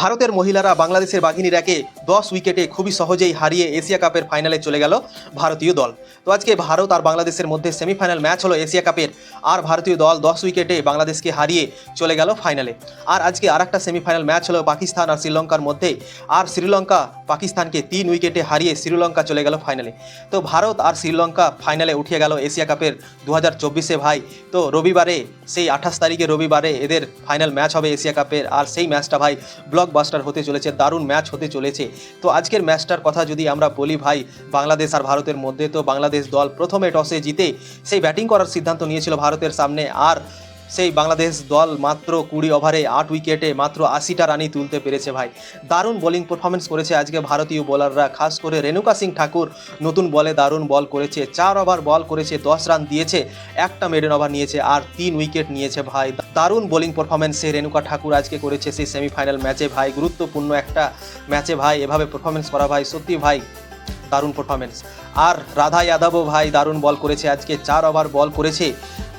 ভারতের মহিলারা বাংলাদেশের বাঘিনীরাকে দশ উইকেটে খুবই সহজেই হারিয়ে এশিয়া কাপের ফাইনালে চলে গেল ভারতীয় দল। তো আজকে ভারত আর বাংলাদেশের মধ্যে সেমিফাইনাল ম্যাচ হলো এশিয়া কাপের। আর ভারতীয় দল দশ উইকেটে বাংলাদেশকে হারিয়ে চলে গেল ফাইনালে। আর আজকে আর একটা সেমিফাইনাল ম্যাচ হলো পাকিস্তান আর শ্রীলঙ্কার মধ্যে। আর শ্রীলঙ্কা পাকিস্তানকে তিন উইকেটে হারিয়ে শ্রীলঙ্কা চলে গেল ফাইনালে। তো ভারত আর শ্রীলঙ্কা ফাইনালে উঠে গেল এশিয়া কাপের দু হাজার চব্বিশে ভাই। তো রবিবারে, সেই আঠাশ তারিখে রবিবারে এদের ফাইনাল ম্যাচ হবে এশিয়া কাপের। আর সেই ম্যাচটা ভাই ব্লকবাস্টার হতে চলেছে, দারুণ ম্যাচ হতে চলেছে। তো আজকের ম্যাচটার কথা যদি আমরা বলি, ভাই, বাংলাদেশ আর ভারতের মধ্যে, তো বাংলাদেশ দল প্রথমে টসে জিতে সেই ব্যাটিং করার সিদ্ধান্ত নিয়েছিল ভারতের সামনে। আর সেই বাংলাদেশ দল মাত্র কুড়ি ওভারে আট উইকেটে মাত্র আশিটা রানই তুলতে পেরেছে ভাই। দারুণ বোলিং পারফরমেন্স করেছে আজকে ভারতীয় বোলাররা খাস করে রেণুকা সিং ঠাকুর। নতুন বলে দারুণ বল করেছে, চার ওভার বল করেছে, দশ রান দিয়েছে, একটা মেডেন ওভার নিয়েছে আর তিন উইকেট নিয়েছে ভাই। দারুণ বোলিং পারফরমেন্সে রেণুকা ঠাকুর আজকে করেছে সেই সেমিফাইনাল ম্যাচে ভাই। গুরুত্বপূর্ণ একটা ম্যাচে ভাই, এভাবে পারফরমেন্স করা ভাই, সত্যি ভাই, দারুণ পারফরমেন্স আর রাধা যাদবও ভাই, দারুণ বল করেছে আজকে, চার ওভার বল করেছে।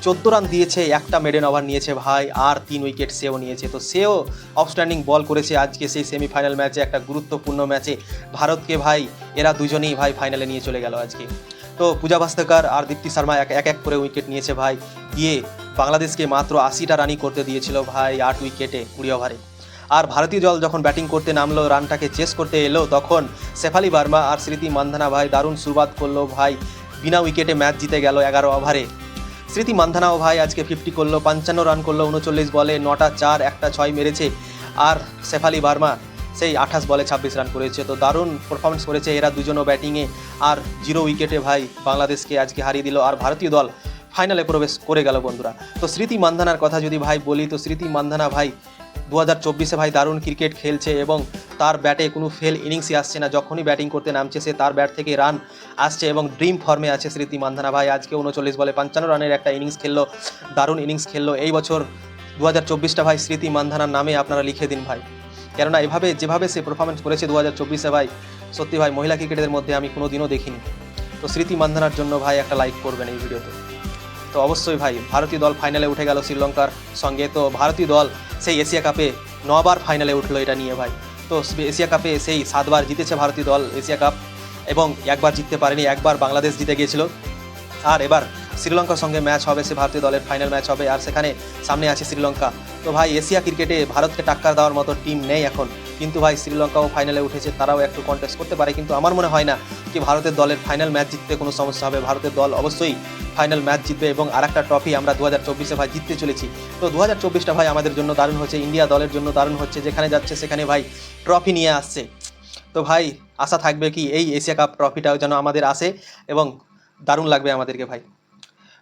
চোদ্দ রান দিয়েছে, একটা মেডেন ওভার নিয়েছে ভাই, আর তিন উইকেট সেও নিয়েছে। তো সেও আউটস্ট্যান্ডিং বল করেছে আজকে সেই সেমিফাইনাল ম্যাচে একটা গুরুত্বপূর্ণ ম্যাচে ভারতকে ভাই, এরা দুজনেই ভাই ফাইনালে নিয়ে চলে গেল আজকে। তো পূজা ভাস্কর আর দীপ্তি শর্মা এক এক এক করে উইকেট নিয়েছে ভাই। দিয়ে বাংলাদেশকে মাত্র আশিটা রানই করতে দিয়েছিল ভাই আট উইকেটে কুড়ি ওভারে আর ভারতীয় দল যখন ব্যাটিং করতে নামলো রানটাকে চেস করতে এলো, তখন শেফালি বার্মা আর স্মৃতি মান্ধানা ভাই দারুণ শুরুয়াত করল ভাই। বিনা উইকেটে ম্যাচ জিতে গেল এগারো ওভারে স্মৃতি মান্ধানাও ভাই আজকে ফিফটি করল, পঞ্চান্ন রান করল, উনচল্লিশ বলে, নটা চার, একটা ছয় মেরেছে। আর শেফালি বার্মা সেই আঠাশ বলে ছাব্বিশ রান করেছে। তো দারুণ পারফরমেন্স করেছে এরা দুজনও ব্যাটিংয়ে আর জিরো উইকেটে ভাই বাংলাদেশকে আজকে হারিয়ে দিল। আর ভারতীয় দল ফাইনালে প্রবেশ করে গেল বন্ধুরা। তো স্মৃতি মান্ধানার কথা যদি ভাই বলি, তো স্মৃতি মান্ধানা ভাই দু হাজার চব্বিশে ভাই দারুণ ক্রিকেট খেলছে এবং তার ব্যাটে কোনো ফেল ইনিংসই আসছে না। যখনই ব্যাটিং করতে নামছে, সে তার ব্যাট থেকে রান আসছে এবং ড্রিম ফর্মে আছে স্মৃতি মান্ধানা ভাই। আজকে উনচল্লিশ বলে পঞ্চান্ন রানের একটা ইনিংস খেললো, দারুণ ইনিংস খেললো। এই বছর দু হাজার চব্বিশটা ভাই স্মৃতি মান্ধানার নামে আপনারা লিখে দিন ভাই। কেননা এভাবে, যেভাবে সে পারফরমেন্স করেছে দু হাজার চব্বিশে ভাই, সত্যি ভাই মহিলা ক্রিকেটের মধ্যে আমি কোনো দিনও দেখিনি। তো স্মৃতি মান্ধানার জন্য ভাই একটা লাইক করবেন এই ভিডিওতে তো অবশ্যই ভাই, ভারতীয় দল ফাইনালে উঠে গেল শ্রীলঙ্কার সঙ্গে। তো ভারতীয় দল সেই এশিয়া কাপে নবার ফাইনালে উঠল এটা নিয়ে ভাই। তো এশিয়া কাপে সেই সাতবার জিতেছে ভারতীয় দল এশিয়া কাপ এবং একবার জিততে পারেনি, একবার বাংলাদেশ জিতে গিয়েছিল। আর এবার শ্রীলঙ্কার সঙ্গে ম্যাচ হবে, সে ভারতীয় দলের ফাইনাল ম্যাচ হবে। আর সেখানে সামনে আছে শ্রীলঙ্কা। তো ভাই, এশিয়া ক্রিকেটে ভারতকে টাক্কার দেওয়ার মতো টিম নেই এখন। কিন্তু ভাই শ্রীলঙ্কাও ফাইনালে উঠেছে, তারাও একটু কন্টেস্ট করতে পারে, কিন্তু আমার মনে হয় না কি ভারতের দলের ফাইনাল ম্যাচ জিততে কোনো সমস্যা হবে। ভারতের দল অবশ্যই ফাইনাল ম্যাচ জিতবে এবং আরেকটা ট্রফি আমরা দু হাজার চব্বিশে ভাই জিততে চলেছি। তো দু হাজার চব্বিশটা ভাই আমাদের জন্য দারুণ হচ্ছে ইন্ডিয়া দলের জন্য দারুণ হচ্ছে, যেখানে যাচ্ছে সেখানে ভাই ট্রফি নিয়ে আসছে। তো ভাই আশা থাকবে কি এই এশিয়া কাপ ট্রফিটাও যেন আমাদের আসে এবং দারুণ লাগবে আমাদেরকে ভাই।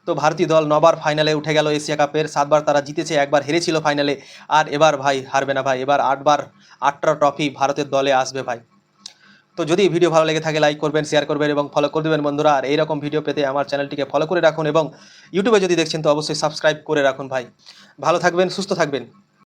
তো ভারতীয় দল নবার ফাইনালে উঠে গেল এশিয়া কাপের। সাতবার তারা জিতেছে, একবার হেরেছিল ফাইনালে। আর এবার ভাই হারবে না ভাই, এবার আটবার, আটটা ট্রফি ভারতের দলে আসবে ভাই। তো যদি ভিডিও ভালো লেগে থাকে, লাইক করবেন শেয়ার করবেন এবং ফলো করে দেবেন বন্ধুরা। আর এইরকম ভিডিও পেতে আমার চ্যানেলটিকে ফলো করে রাখুন এবং ইউটিউবে যদি দেখছেন তো অবশ্যই সাবস্ক্রাইব করে রাখুন ভাই। ভালো থাকবেন, সুস্থ থাকবেন।